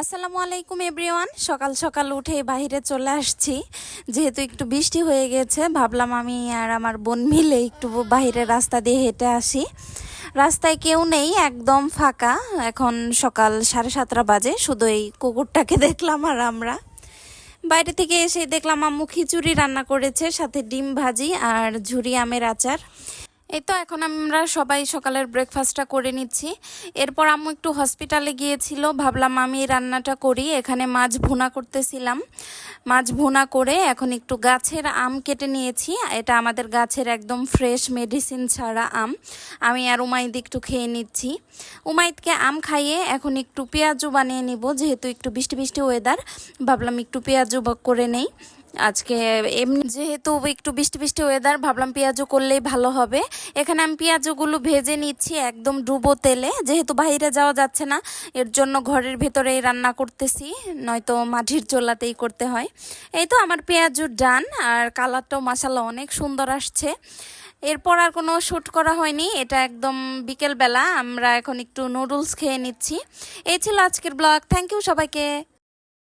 আসসালামু আলাইকুম, এভরিওয়ান। সকাল সকাল উঠে বাইরে চলে আসছি। যেহেতু একটু বৃষ্টি হয়ে গেছে, ভাবলাম আমি আর আমার বোন মিলে একটু বাইরে রাস্তা দিয়ে হেঁটে আসি। রাস্তায় কেউ নেই, একদম ফাঁকা। এখন সকাল সাড়ে সাতটা বাজে, শুধু এই কুকুরটাকে দেখলাম আর আমরা। বাইরে থেকে এসে দেখলাম আম্মু খিচুড়ি রান্না করেছে, সাথে ডিম ভাজি আর ঝুরি আমের আচার। এই তো এখন আমরা সবাই সকালের ব্রেকফাস্টটা করে নিচ্ছি। এরপর আম্মু একটু হসপিটালে গিয়েছিল, ভাবলাম আমি রান্নাটা করি। এখানে মাছ ভুনা করতেছিলাম। মাছ ভুনা করে এখন একটু গাছের আম কেটে নিয়েছি। এটা আমাদের গাছের একদম ফ্রেশ মেডিসিন ছাড়া আম। আমি আর উমাইদ একটু খেয়ে নিচ্ছি। উমাইদকে আম খাইয়ে এখন একটু পেঁয়াজু বানিয়ে নিব, যেহেতু একটু বৃষ্টি বৃষ্টি ওয়েদার ভাবলাম একটু পেঁয়াজু করে নেই। আজকে এমনি যেহেতু একটু বৃষ্টি বৃষ্টি ওয়েদার ভাবলাম পেঁয়াজও করলেই ভালো হবে। এখানে আমি পেঁয়াজগুলো ভেজে নিচ্ছি একদম ডুবো তেলে। যেহেতু বাইরে যাওয়া যাচ্ছে না, এর জন্য ঘরের ভেতরেই রান্না করতেছি, নয়তো মাটির চোলাতেই করতে হয়। এই তো আমার পেঁয়াজুর ডান, আর কালারটাও মাসাল্লাহ অনেক সুন্দর আসছে। এরপর আর কোনো শ্যুট করা হয়নি, এটা একদম বিকেলবেলা, আমরা এখন একটু নুডলস খেয়ে নিচ্ছি। এই ছিল আজকের ব্লগ থ্যাংক ইউ সবাইকে।